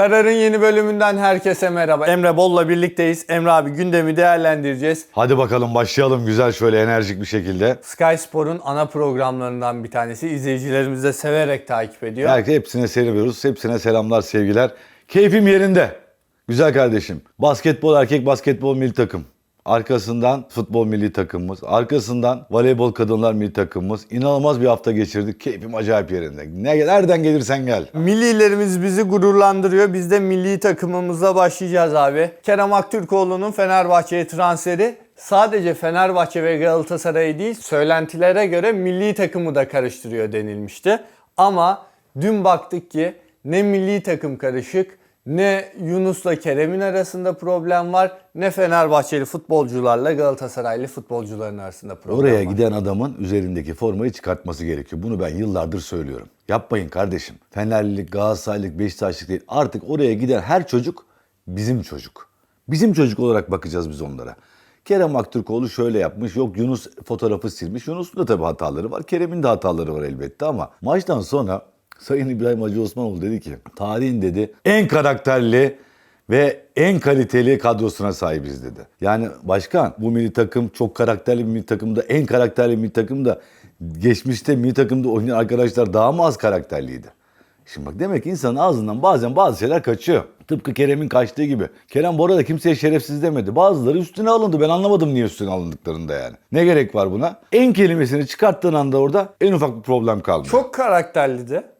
Kararın yeni bölümünden herkese merhaba. Emre Bol'la birlikteyiz. Emre abi gündemi değerlendireceğiz. Hadi bakalım başlayalım güzel şöyle enerjik bir şekilde. Sky Spor'un ana programlarından bir tanesi. İzleyicilerimiz de severek takip ediyor. Herkese hepsine seviyoruz. Hepsine selamlar, sevgiler. Keyfim yerinde. Güzel kardeşim. Basketbol erkek basketbol milli takım. Arkasından futbol milli takımımız. Arkasından voleybol kadınlar milli takımımız. İnanılmaz bir hafta geçirdik. Keyfim acayip yerinde. Ne, nereden gelirsen gel. Millilerimiz bizi gururlandırıyor. Biz de milli takımımızla başlayacağız abi. Kerem Aktürkoğlu'nun Fenerbahçe'ye transferi sadece Fenerbahçe ve Galatasaray'ı değil söylentilere göre milli takımı da karıştırıyor denilmişti. Ama dün baktık ki ne milli takım karışık ne Yunus'la Kerem'in arasında problem var ne Fenerbahçeli futbolcularla Galatasaraylı futbolcuların arasında problem Oraya var. giden adamın üzerindeki formayı çıkartması gerekiyor. Bunu ben yıllardır söylüyorum. Yapmayın kardeşim. Fenerlilik, Galatasaraylık, Beşiktaşlık değil. Artık oraya giden her çocuk bizim çocuk. Bizim çocuk olarak bakacağız biz onlara. Kerem Aktürkoğlu şöyle yapmış. Yok Yunus fotoğrafı silmiş. Yunus'un da tabii hataları var. Kerem'in de hataları var elbette ama maçtan sonra Sayın İbrahim Hacı Osmanoğlu dedi ki tarihin dedi en karakterli ve en kaliteli kadrosuna sahibiz dedi. Yani başkan bu milli takım çok karakterli bir milli takımda en karakterli milli takımda geçmişte milli takımda oynayan arkadaşlar daha mı az karakterliydi? Şimdi bak demek ki insanın ağzından bazen bazı şeyler kaçıyor. Tıpkı Kerem'in kaçtığı gibi. Kerem bu arada kimseye şerefsiz demedi. Bazıları üstüne alındı. Ben anlamadım niye üstüne alındıklarında yani. Ne gerek var buna? En kelimesini çıkarttığın anda orada en ufak bir problem kalmıyor. Çok karakterli de.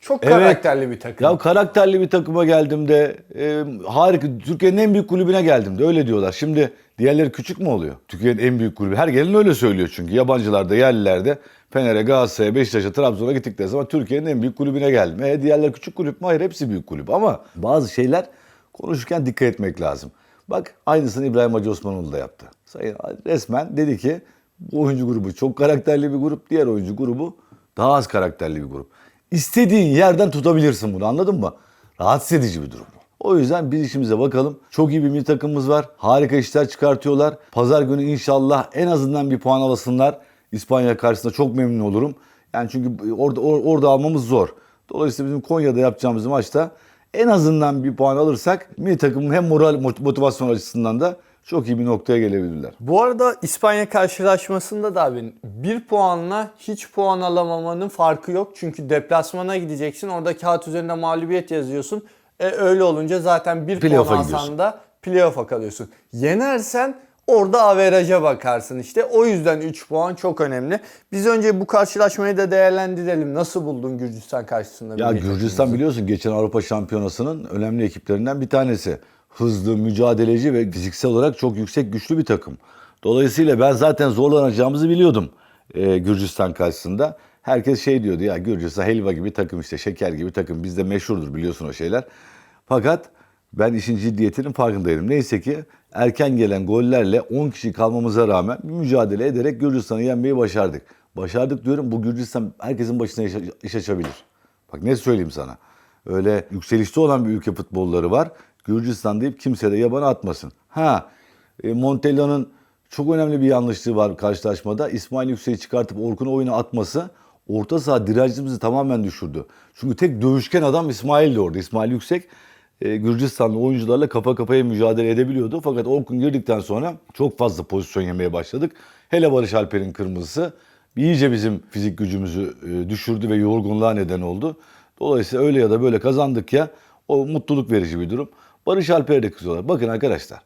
Çok Evet. karakterli bir takım. Ya karakterli bir takıma geldim de e, harika Türkiye'nin en büyük kulübüne geldim de öyle diyorlar. Şimdi diğerleri küçük mü oluyor? Türkiye'nin en büyük kulübü. Her gelin öyle söylüyor çünkü. Yabancılar da yerliler de Fener'e, Galatasaray'a, Beşiktaş'a, Trabzon'a gittikleri zaman Türkiye'nin en büyük kulübüne geldim. E diğerler küçük kulüp mü? Hayır hepsi büyük kulüp ama bazı şeyler konuşurken dikkat etmek lazım. Bak aynısını İbrahim Hacı Osmanoğlu da yaptı. Sayın resmen dedi ki bu oyuncu grubu çok karakterli bir grup, diğer oyuncu grubu daha az karakterli bir grup. İstediğin yerden tutabilirsin bunu anladın mı? Rahatsız edici bir durum. O yüzden biz işimize bakalım. Çok iyi bir milli takımımız var. Harika işler çıkartıyorlar. Pazar günü inşallah en azından bir puan alasınlar. İspanya karşısında çok memnun olurum. Yani çünkü orada or- orada almamız zor. Dolayısıyla bizim Konya'da yapacağımız maçta en azından bir puan alırsak milli takımın hem moral mot- motivasyon açısından da çok iyi bir noktaya gelebilirler. Bu arada İspanya karşılaşmasında da abi bir puanla hiç puan alamamanın farkı yok. Çünkü deplasmana gideceksin. Orada kağıt üzerinde mağlubiyet yazıyorsun. E, öyle olunca zaten bir Playoff'a puan alsan da playoff'a kalıyorsun. Yenersen orada averaja bakarsın işte. O yüzden 3 puan çok önemli. Biz önce bu karşılaşmayı da değerlendirelim. Nasıl buldun Gürcistan karşısında? Ya Gürcistan biliyorsun geçen Avrupa Şampiyonası'nın önemli ekiplerinden bir tanesi. Hızlı, mücadeleci ve fiziksel olarak çok yüksek güçlü bir takım. Dolayısıyla ben zaten zorlanacağımızı biliyordum e, Gürcistan karşısında. Herkes şey diyordu ya Gürcistan helva gibi takım işte şeker gibi takım bizde meşhurdur biliyorsun o şeyler. Fakat ben işin ciddiyetinin farkındaydım. Neyse ki erken gelen gollerle 10 kişi kalmamıza rağmen mücadele ederek Gürcistan'ı yenmeyi başardık. Başardık diyorum bu Gürcistan herkesin başına iş açabilir. Bak ne söyleyeyim sana. Öyle yükselişte olan bir ülke futbolları var. Gürcistan deyip kimse de yabana atmasın. Ha e, Montella'nın çok önemli bir yanlışlığı var karşılaşmada. İsmail Yüksek'i çıkartıp Orkun'u oyuna atması orta saha direncimizi tamamen düşürdü. Çünkü tek dövüşken adam İsmail'di orada. İsmail Yüksek e, Gürcistanlı oyuncularla kafa kafaya mücadele edebiliyordu. Fakat Orkun girdikten sonra çok fazla pozisyon yemeye başladık. Hele Barış Alper'in kırmızısı iyice bizim fizik gücümüzü e, düşürdü ve yorgunluğa neden oldu. Dolayısıyla öyle ya da böyle kazandık ya o mutluluk verici bir durum. Barış Alper'e de kızıyorlar. Bakın arkadaşlar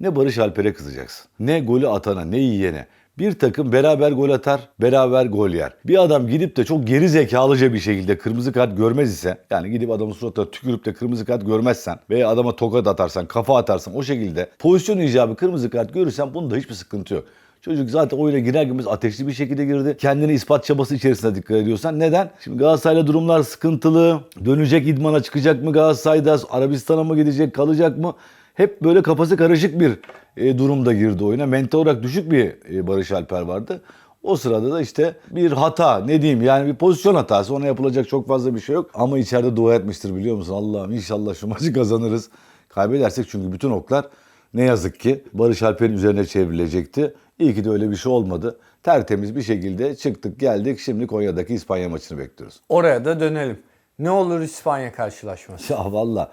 ne Barış Alper'e kızacaksın. Ne golü atana ne yiyene. Bir takım beraber gol atar, beraber gol yer. Bir adam gidip de çok geri zekalıca bir şekilde kırmızı kart görmez ise, yani gidip adamın suratına tükürüp de kırmızı kart görmezsen veya adama tokat atarsan, kafa atarsan o şekilde pozisyon icabı kırmızı kart görürsen bunda hiçbir sıkıntı yok. Çocuk zaten oyuna girer girmez ateşli bir şekilde girdi. Kendini ispat çabası içerisinde dikkat ediyorsan. Neden? Şimdi Galatasaray'la durumlar sıkıntılı. Dönecek idmana çıkacak mı Galatasaray'da? Arabistan'a mı gidecek? Kalacak mı? Hep böyle kafası karışık bir e, durumda girdi oyuna. Mental olarak düşük bir e, Barış Alper vardı. O sırada da işte bir hata ne diyeyim yani bir pozisyon hatası ona yapılacak çok fazla bir şey yok. Ama içeride dua etmiştir biliyor musun? Allah'ım inşallah şu maçı kazanırız. Kaybedersek çünkü bütün oklar ne yazık ki Barış Alper'in üzerine çevrilecekti. İyi ki de öyle bir şey olmadı. Tertemiz bir şekilde çıktık geldik. Şimdi Konya'daki İspanya maçını bekliyoruz. Oraya da dönelim. Ne olur İspanya karşılaşması? Ya valla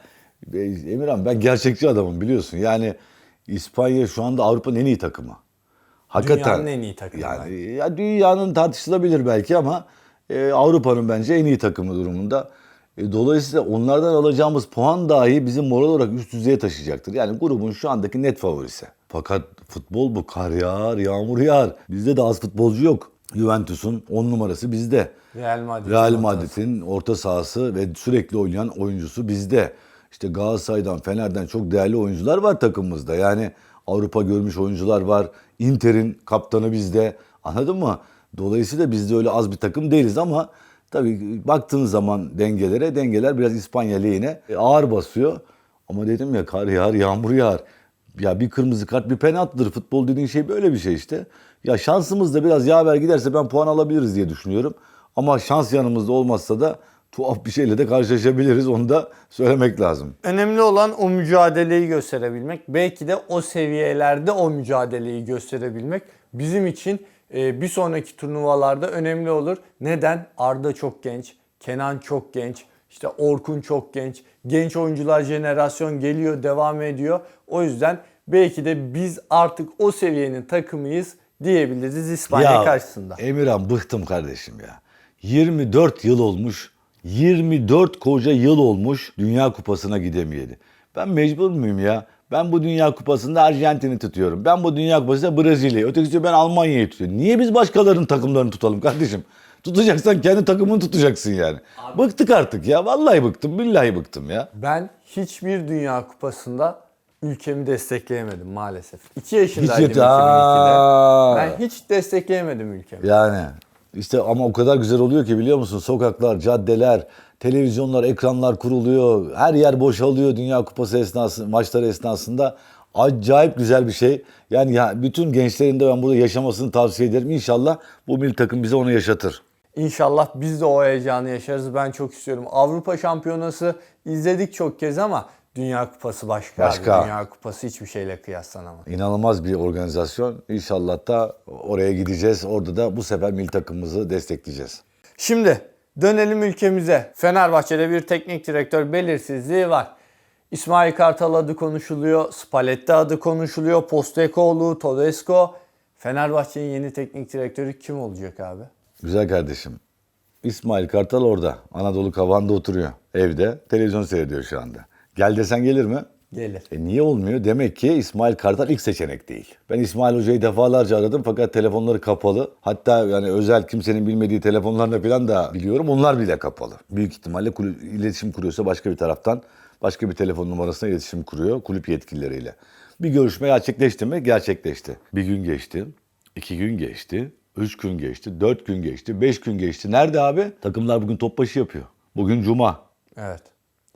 e, Emirhan ben gerçekçi adamım biliyorsun. Yani İspanya şu anda Avrupa'nın en iyi takımı. Hakikaten. Dünyanın en iyi takımı Yani ya dünyanın tartışılabilir belki ama e, Avrupa'nın bence en iyi takımı durumunda. E, dolayısıyla onlardan alacağımız puan dahi bizim moral olarak üst düzeye taşıyacaktır. Yani grubun şu andaki net favorisi. Fakat futbol bu. Kar yağar, yağmur yağar. Bizde de az futbolcu yok. Juventus'un 10 numarası bizde. Real Madrid. Real Madrid'in orta sahası ve sürekli oynayan oyuncusu bizde. İşte Galatasaray'dan, Fener'den çok değerli oyuncular var takımımızda. Yani Avrupa görmüş oyuncular var. Inter'in kaptanı bizde. Anladın mı? Dolayısıyla biz de öyle az bir takım değiliz ama tabii baktığın zaman dengelere, dengeler biraz İspanya lehine e, ağır basıyor. Ama dedim ya kar yağar, yağmur yağar. Ya bir kırmızı kart bir penaltıdır. Futbol dediğin şey böyle bir şey işte. Ya şansımız da biraz yaver giderse ben puan alabiliriz diye düşünüyorum. Ama şans yanımızda olmazsa da tuhaf bir şeyle de karşılaşabiliriz. Onu da söylemek lazım. Önemli olan o mücadeleyi gösterebilmek. Belki de o seviyelerde o mücadeleyi gösterebilmek bizim için e, bir sonraki turnuvalarda önemli olur. Neden? Arda çok genç, Kenan çok genç, işte Orkun çok genç. Genç oyuncular jenerasyon geliyor, devam ediyor. O yüzden belki de biz artık o seviyenin takımıyız diyebiliriz İspanya karşısında. Emirhan bıktım kardeşim ya. 24 yıl olmuş. 24 koca yıl olmuş Dünya Kupası'na gidemeyeli. Ben mecbur muyum ya? Ben bu Dünya Kupası'nda Arjantin'i tutuyorum. Ben bu Dünya Kupası'nda Brezilya'yı. Ötekisi diyor ben Almanya'yı tutuyorum. Niye biz başkalarının takımlarını tutalım kardeşim? Tutacaksan kendi takımını tutacaksın yani. Bıktık artık ya. Vallahi bıktım. Billahi bıktım ya. Ben hiçbir Dünya Kupası'nda ülkemi destekleyemedim maalesef. 2 yaşındaydım Hiç- 2002'de. Aa. Ben hiç destekleyemedim ülkemi. Yani işte ama o kadar güzel oluyor ki biliyor musun? Sokaklar, caddeler, televizyonlar, ekranlar kuruluyor. Her yer boşalıyor Dünya Kupası esnası, maçları esnasında. Acayip güzel bir şey. Yani ya bütün gençlerin de ben burada yaşamasını tavsiye ederim. İnşallah bu milli takım bize onu yaşatır. İnşallah biz de o heyecanı yaşarız. Ben çok istiyorum. Avrupa Şampiyonası izledik çok kez ama Dünya Kupası başka. abi. Başka. Dünya Kupası hiçbir şeyle kıyaslanamaz. İnanılmaz bir organizasyon. İnşallah da oraya gideceğiz. Orada da bu sefer milli takımımızı destekleyeceğiz. Şimdi dönelim ülkemize. Fenerbahçe'de bir teknik direktör belirsizliği var. İsmail Kartal adı konuşuluyor, Spalletti adı konuşuluyor, Postecoğlu, Todesco. Fenerbahçe'nin yeni teknik direktörü kim olacak abi? Güzel kardeşim. İsmail Kartal orada. Anadolu Kavan'da oturuyor. Evde. Televizyon seyrediyor şu anda. Gel desen gelir mi? Gelir. E niye olmuyor? Demek ki İsmail Kartal ilk seçenek değil. Ben İsmail Hoca'yı defalarca aradım fakat telefonları kapalı. Hatta yani özel kimsenin bilmediği telefonlarını falan da biliyorum. Onlar bile kapalı. Büyük ihtimalle kulüp, iletişim kuruyorsa başka bir taraftan başka bir telefon numarasına iletişim kuruyor kulüp yetkilileriyle. Bir görüşme gerçekleşti mi? Gerçekleşti. Bir gün geçti, iki gün geçti, üç gün geçti, dört gün geçti, beş gün geçti. Nerede abi? Takımlar bugün topbaşı yapıyor. Bugün cuma. Evet.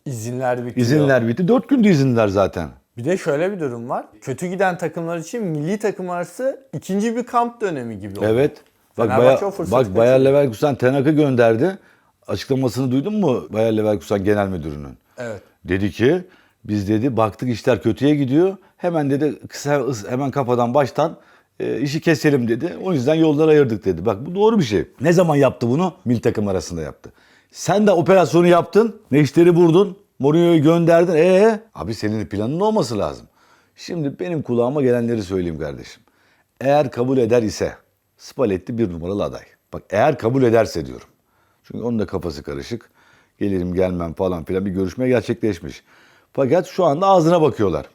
İzinler bitiyor. İzinler bitti. Dört günde izinler zaten. Bir de şöyle bir durum var. Kötü giden takımlar için milli takım arası ikinci bir kamp dönemi gibi oldu. Evet. Bak, fırsatı bak. Bayer Leverkusen Tenak'ı gönderdi. Açıklamasını duydun mu Bayer Leverkusen Genel Müdürü'nün? Evet. Dedi ki biz dedi baktık işler kötüye gidiyor. Hemen dedi kısa hemen kafadan baştan e, işi keselim dedi. O yüzden yolları ayırdık dedi. Bak bu doğru bir şey. Ne zaman yaptı bunu? Milli takım arasında yaptı. Sen de operasyonu yaptın. Neşter'i vurdun. Mourinho'yu gönderdin. Ee, abi senin planın olması lazım. Şimdi benim kulağıma gelenleri söyleyeyim kardeşim. Eğer kabul eder ise Spalletti bir numaralı aday. Bak eğer kabul ederse diyorum. Çünkü onun da kafası karışık. Gelirim gelmem falan filan bir görüşme gerçekleşmiş. Fakat şu anda ağzına bakıyorlar.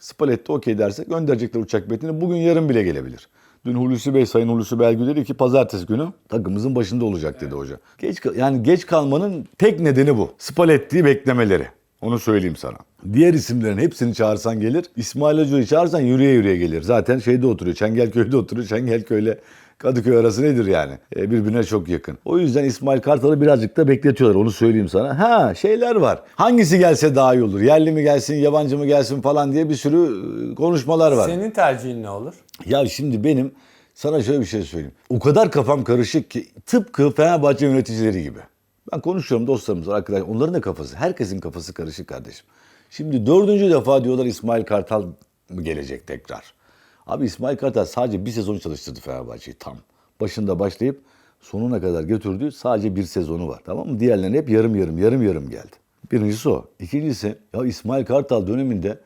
Spalletti okey derse gönderecekler uçak biletini. Bugün yarın bile gelebilir. Dün Hulusi Bey, Sayın Hulusi Belgü dedi ki pazartesi günü takımımızın başında olacak dedi hoca. Geç, yani geç kalmanın tek nedeni bu. Spalletti'yi beklemeleri. Onu söyleyeyim sana. Diğer isimlerin hepsini çağırsan gelir. İsmail Hoca'yı çağırsan yürüye yürüye gelir. Zaten şeyde oturuyor. Çengelköy'de oturuyor. Çengelköy'le Kadıköy arası nedir yani? E, birbirine çok yakın. O yüzden İsmail Kartal'ı birazcık da bekletiyorlar. Onu söyleyeyim sana. Ha şeyler var. Hangisi gelse daha iyi olur? Yerli mi gelsin, yabancı mı gelsin falan diye bir sürü e, konuşmalar var. Senin tercihin ne olur? Ya şimdi benim sana şöyle bir şey söyleyeyim. O kadar kafam karışık ki tıpkı Fenerbahçe yöneticileri gibi. Ben konuşuyorum dostlarımız, arkadaşlar. Onların da kafası, herkesin kafası karışık kardeşim. Şimdi dördüncü defa diyorlar İsmail Kartal mı gelecek tekrar? Abi İsmail Kartal sadece bir sezon çalıştırdı Fenerbahçe'yi tam. Başında başlayıp sonuna kadar götürdüğü sadece bir sezonu var. Tamam mı? Diğerlerine hep yarım yarım yarım yarım geldi. Birincisi o. İkincisi ya İsmail Kartal döneminde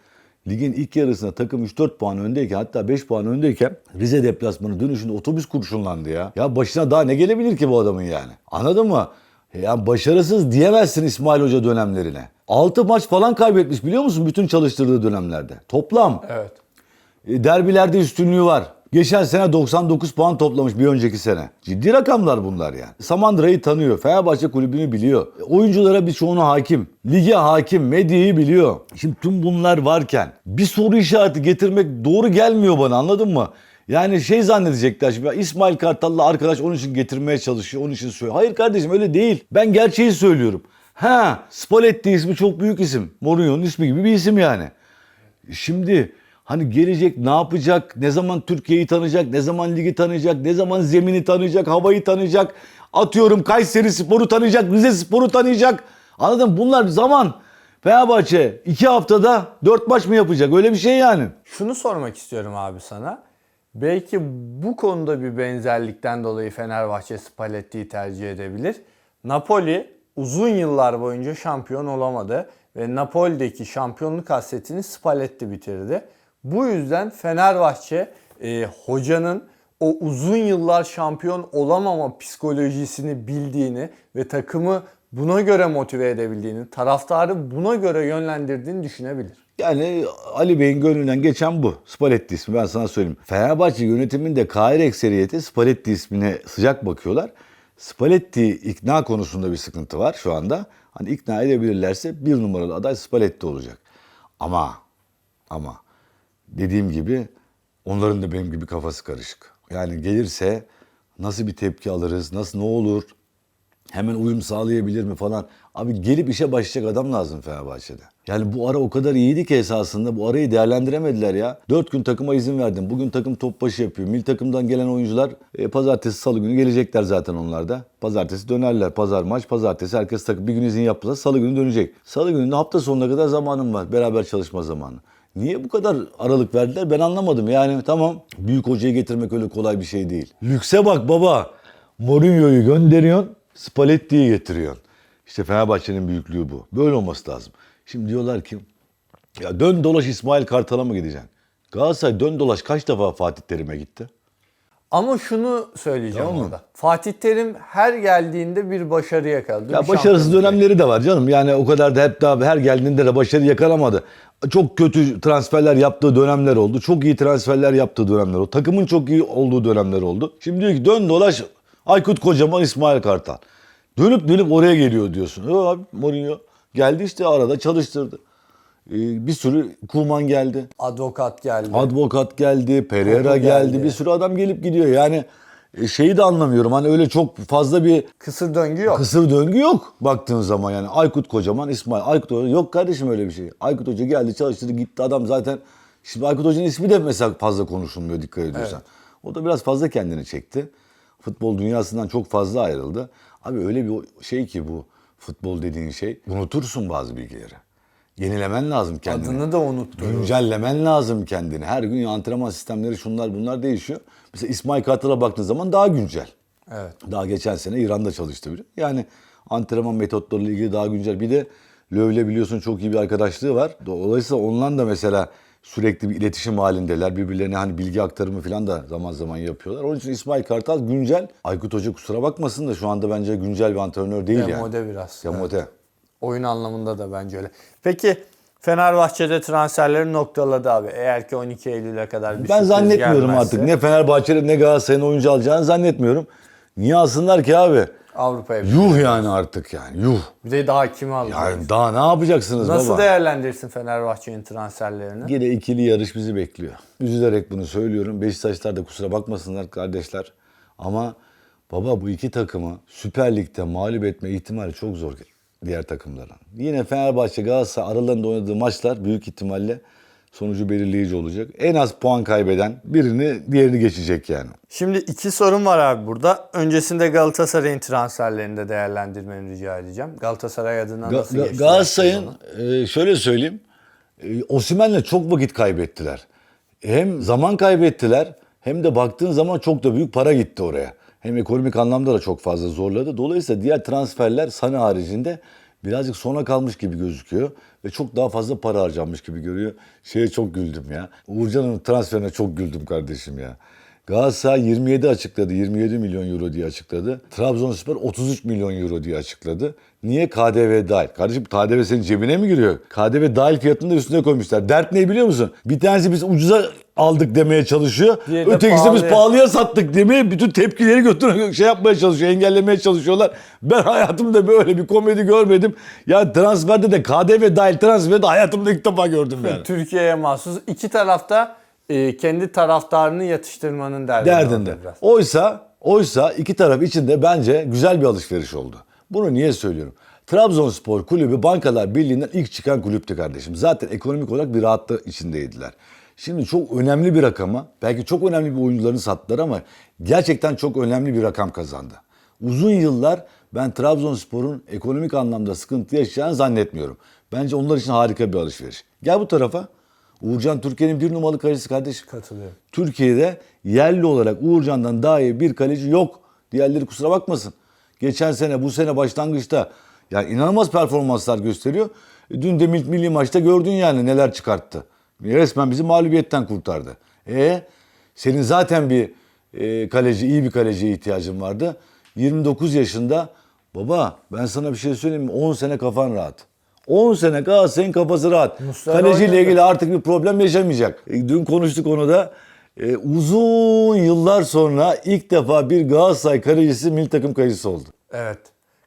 ligin ilk yarısında takım 3-4 puan öndeyken hatta 5 puan öndeyken Rize deplasmanı dönüşünde otobüs kurşunlandı ya. Ya başına daha ne gelebilir ki bu adamın yani? Anladın mı? Ya başarısız diyemezsin İsmail Hoca dönemlerine. 6 maç falan kaybetmiş biliyor musun bütün çalıştırdığı dönemlerde. Toplam. Evet. E, Derbilerde üstünlüğü var. Geçen sene 99 puan toplamış bir önceki sene. Ciddi rakamlar bunlar yani. Samandıra'yı tanıyor. Fenerbahçe kulübünü biliyor. E, Oyunculara birçoğuna hakim. Lige hakim. Medyayı biliyor. Şimdi tüm bunlar varken bir soru işareti getirmek doğru gelmiyor bana anladın mı? Yani şey zannedecekler şimdi İsmail Kartal'la arkadaş onun için getirmeye çalışıyor, onun için söylüyor. Hayır kardeşim öyle değil. Ben gerçeği söylüyorum. Ha, Spalletti ismi çok büyük isim. Mourinho'nun ismi gibi bir isim yani. Şimdi hani gelecek ne yapacak, ne zaman Türkiye'yi tanıyacak, ne zaman ligi tanıyacak, ne zaman zemini tanıyacak, havayı tanıyacak. Atıyorum Kayseri Spor'u tanıyacak, Rize Spor'u tanıyacak. Anladın mı? Bunlar zaman. Fenerbahçe iki haftada dört maç mı yapacak? Öyle bir şey yani. Şunu sormak istiyorum abi sana. Belki bu konuda bir benzerlikten dolayı Fenerbahçe Spalletti'yi tercih edebilir. Napoli uzun yıllar boyunca şampiyon olamadı ve Napoli'deki şampiyonluk hasretini Spalletti bitirdi. Bu yüzden Fenerbahçe e, hocanın o uzun yıllar şampiyon olamama psikolojisini bildiğini ve takımı buna göre motive edebildiğini, taraftarı buna göre yönlendirdiğini düşünebilir. Yani Ali Bey'in gönlünden geçen bu. Spalletti ismi ben sana söyleyeyim. Fenerbahçe yönetiminde Kahire ekseriyeti Spalletti ismine sıcak bakıyorlar. Spalletti ikna konusunda bir sıkıntı var şu anda. Hani ikna edebilirlerse bir numaralı aday Spalletti olacak. Ama ama dediğim gibi onların da benim gibi kafası karışık. Yani gelirse nasıl bir tepki alırız, nasıl ne olur, hemen uyum sağlayabilir mi falan. Abi gelip işe başlayacak adam lazım Fenerbahçe'de. Yani bu ara o kadar iyiydi ki esasında bu arayı değerlendiremediler ya. Dört gün takıma izin verdim. Bugün takım top başı yapıyor. Milli takımdan gelen oyuncular e, pazartesi salı günü gelecekler zaten onlar da. Pazartesi dönerler. Pazar maç pazartesi herkes takım bir gün izin yaptılar. Salı günü dönecek. Salı gününde hafta sonuna kadar zamanım var. Beraber çalışma zamanı. Niye bu kadar aralık verdiler ben anlamadım. Yani tamam büyük hocayı getirmek öyle kolay bir şey değil. Lükse bak baba. Mourinho'yu gönderiyorsun. Spalletti'yi getiriyorsun. İşte Fenerbahçe'nin büyüklüğü bu. Böyle olması lazım. Şimdi diyorlar ki ya dön dolaş İsmail Kartal'a mı gideceksin? Galatasaray dön dolaş kaç defa Fatih Terim'e gitti? Ama şunu söyleyeceğim Tamam orada. Fatih Terim her geldiğinde bir başarı yakaladı. Ya başarısız dönemleri de var canım. Yani o kadar da hep daha her geldiğinde de başarı yakalamadı. Çok kötü transferler yaptığı dönemler oldu. Çok iyi transferler yaptığı dönemler oldu. Takımın çok iyi olduğu dönemler oldu. Şimdi diyor ki dön dolaş Aykut Kocaman İsmail Kartal. Dönüp dönüp oraya geliyor diyorsun. Yo abi Mourinho geldi işte arada çalıştırdı. Ee, bir sürü Kuman geldi. Advokat geldi. Advokat geldi, Pereira geldi. geldi. Bir sürü adam gelip gidiyor. Yani e, şeyi de anlamıyorum. Hani öyle çok fazla bir Kısır döngü yok. Kısır döngü yok baktığın zaman yani. Aykut Kocaman, İsmail. Aykut Hoca yok kardeşim öyle bir şey. Aykut Hoca geldi çalıştırdı gitti adam zaten. Şimdi Aykut Hoca'nın ismi de mesela fazla konuşulmuyor dikkat ediyorsan. O da biraz fazla kendini çekti. Futbol dünyasından çok fazla ayrıldı. Abi öyle bir şey ki bu futbol dediğin şey. Unutursun bazı bilgileri. Yenilemen lazım kendini. Adını da unuttu. Güncellemen lazım kendini. Her gün antrenman sistemleri şunlar bunlar değişiyor. Mesela İsmail Kartal'a baktığın zaman daha güncel. Evet. Daha geçen sene İran'da çalıştı biri. Yani antrenman metotlarıyla ilgili daha güncel. Bir de Löv'le biliyorsun çok iyi bir arkadaşlığı var. Dolayısıyla onunla da mesela sürekli bir iletişim halindeler. Birbirlerine hani bilgi aktarımı falan da zaman zaman yapıyorlar. Onun için İsmail Kartal güncel. Aykut Hoca kusura bakmasın da şu anda bence güncel bir antrenör değil yani. Demode biraz. Demode. Oyun anlamında da bence öyle. Peki Fenerbahçe'de transferleri noktaladı abi. Eğer ki 12 Eylül'e kadar bir Ben zannetmiyorum gelmezse artık. Ne Fenerbahçe'nin ne Galatasaray'ın oyuncu alacağını zannetmiyorum. Niye alsınlar ki abi? Avrupa'ya Yuh yani artık yani yuh. Bir de daha kimi alacak? Yani daha ne yapacaksınız Nasıl baba? değerlendirirsin Fenerbahçe'nin transferlerini? Yine ikili yarış bizi bekliyor. Üzülerek bunu söylüyorum. Beşiktaşlar da kusura bakmasınlar kardeşler. Ama baba bu iki takımı Süper Lig'de mağlup etme ihtimali çok zor diğer takımların. Yine Fenerbahçe Galatasaray aralarında oynadığı maçlar büyük ihtimalle sonucu belirleyici olacak. En az puan kaybeden birini diğerini geçecek yani. Şimdi iki sorum var abi burada. Öncesinde Galatasaray'ın transferlerini de değerlendirmeni rica edeceğim. Galatasaray adına Ga- nasıl Ga- geçti? Galatasaray'ın e, şöyle söyleyeyim. E, Osimhen'le çok vakit kaybettiler. Hem zaman kaybettiler hem de baktığın zaman çok da büyük para gitti oraya. Hem ekonomik anlamda da çok fazla zorladı. Dolayısıyla diğer transferler Sane haricinde birazcık sona kalmış gibi gözüküyor ve çok daha fazla para harcanmış gibi görüyor. Şeye çok güldüm ya. Uğurcan'ın transferine çok güldüm kardeşim ya. Galatasaray 27 açıkladı. 27 milyon euro diye açıkladı. Trabzonspor 33 milyon euro diye açıkladı. Niye? KDV dahil. Kardeşim KDV senin cebine mi giriyor? KDV dahil fiyatını da üstüne koymuşlar. Dert ne biliyor musun? Bir tanesi biz ucuza aldık demeye çalışıyor. Diğeri de Ötekisi biz pahalıya. pahalıya sattık demeye bütün tepkileri götürüyor. Şey yapmaya çalışıyor, engellemeye çalışıyorlar. Ben hayatımda böyle bir komedi görmedim. Ya transferde de KDV dahil transferde hayatımda ilk defa gördüm yani. Türkiye'ye mahsus iki tarafta e, kendi taraftarını yatıştırmanın derdinde. derdinde. Oysa oysa iki taraf için de bence güzel bir alışveriş oldu. Bunu niye söylüyorum? Trabzonspor kulübü Bankalar Birliği'nden ilk çıkan kulüptü kardeşim. Zaten ekonomik olarak bir rahatlık içindeydiler. Şimdi çok önemli bir rakama, belki çok önemli bir oyuncularını sattılar ama gerçekten çok önemli bir rakam kazandı. Uzun yıllar ben Trabzonspor'un ekonomik anlamda sıkıntı yaşayacağını zannetmiyorum. Bence onlar için harika bir alışveriş. Gel bu tarafa. Uğurcan Türkiye'nin bir numaralı kalecisi kardeşim. Katılıyorum. Türkiye'de yerli olarak Uğurcan'dan daha iyi bir kaleci yok. Diğerleri kusura bakmasın. Geçen sene bu sene başlangıçta yani inanılmaz performanslar gösteriyor. Dün de mil- milli maçta gördün yani neler çıkarttı. Resmen bizi mağlubiyetten kurtardı. E senin zaten bir e, kaleci, iyi bir kaleciye ihtiyacın vardı. 29 yaşında baba ben sana bir şey söyleyeyim mi? 10 sene kafan rahat. 10 sene Galatasaray'ın kafası rahat. Muslera Kaleciyle oynadı. ilgili artık bir problem yaşamayacak. E, Dün konuştuk onu da. E, uzun yıllar sonra ilk defa bir Galatasaray kalecisi milli takım kalecisi oldu. Evet.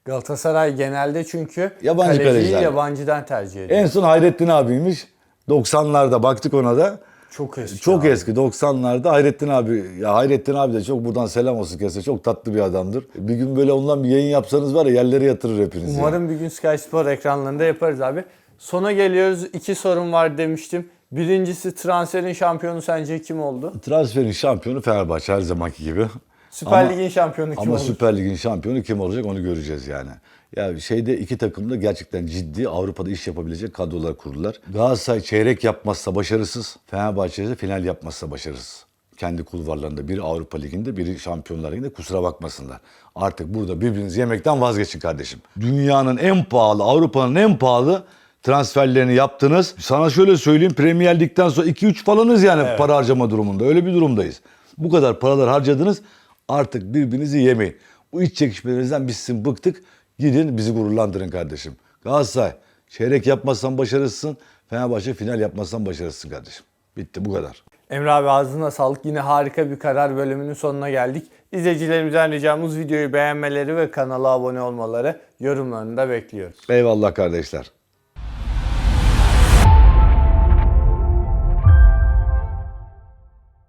Galatasaray genelde çünkü Yabancı kaleciyi kaleciler. yabancıdan tercih ediyor. En son Hayrettin abiymiş. 90'larda baktık ona da. Çok eski. Çok abi. eski 90'larda Hayrettin abi. Ya Hayrettin abi de çok buradan selam olsun kese. Çok tatlı bir adamdır. Bir gün böyle ondan bir yayın yapsanız var ya yerlere yatırır hepinizi. Umarım bir gün Sky Spor ekranlarında yaparız abi. Sona geliyoruz. İki sorun var demiştim. Birincisi transferin şampiyonu sence kim oldu? Transferin şampiyonu Fenerbahçe her zamanki gibi. Süper Ama- Lig'in şampiyonu kim Ama oldu? Süper Lig'in şampiyonu kim olacak onu göreceğiz yani. Ya şeyde iki takım da gerçekten ciddi Avrupa'da iş yapabilecek kadrolar kurdular. Galatasaray çeyrek yapmazsa başarısız, Fenerbahçe ise final yapmazsa başarısız. Kendi kulvarlarında biri Avrupa Ligi'nde biri Şampiyonlar Ligi'nde kusura bakmasınlar. Artık burada birbirinizi yemekten vazgeçin kardeşim. Dünyanın en pahalı, Avrupa'nın en pahalı transferlerini yaptınız. Sana şöyle söyleyeyim Premier Lig'den sonra 2-3 falanız yani para harcama durumunda. Öyle bir durumdayız. Bu kadar paralar harcadınız artık birbirinizi yemeyin. Bu iç çekişmelerinizden biz sizin bıktık. Gidin bizi gururlandırın kardeşim. Galatasaray çeyrek yapmazsan başarısızsın. Fenerbahçe final yapmazsan başarısızsın kardeşim. Bitti bu kadar. Emre abi ağzına sağlık. Yine harika bir karar bölümünün sonuna geldik. İzleyicilerimizden ricamız videoyu beğenmeleri ve kanala abone olmaları, yorumlarını da bekliyoruz. Eyvallah kardeşler.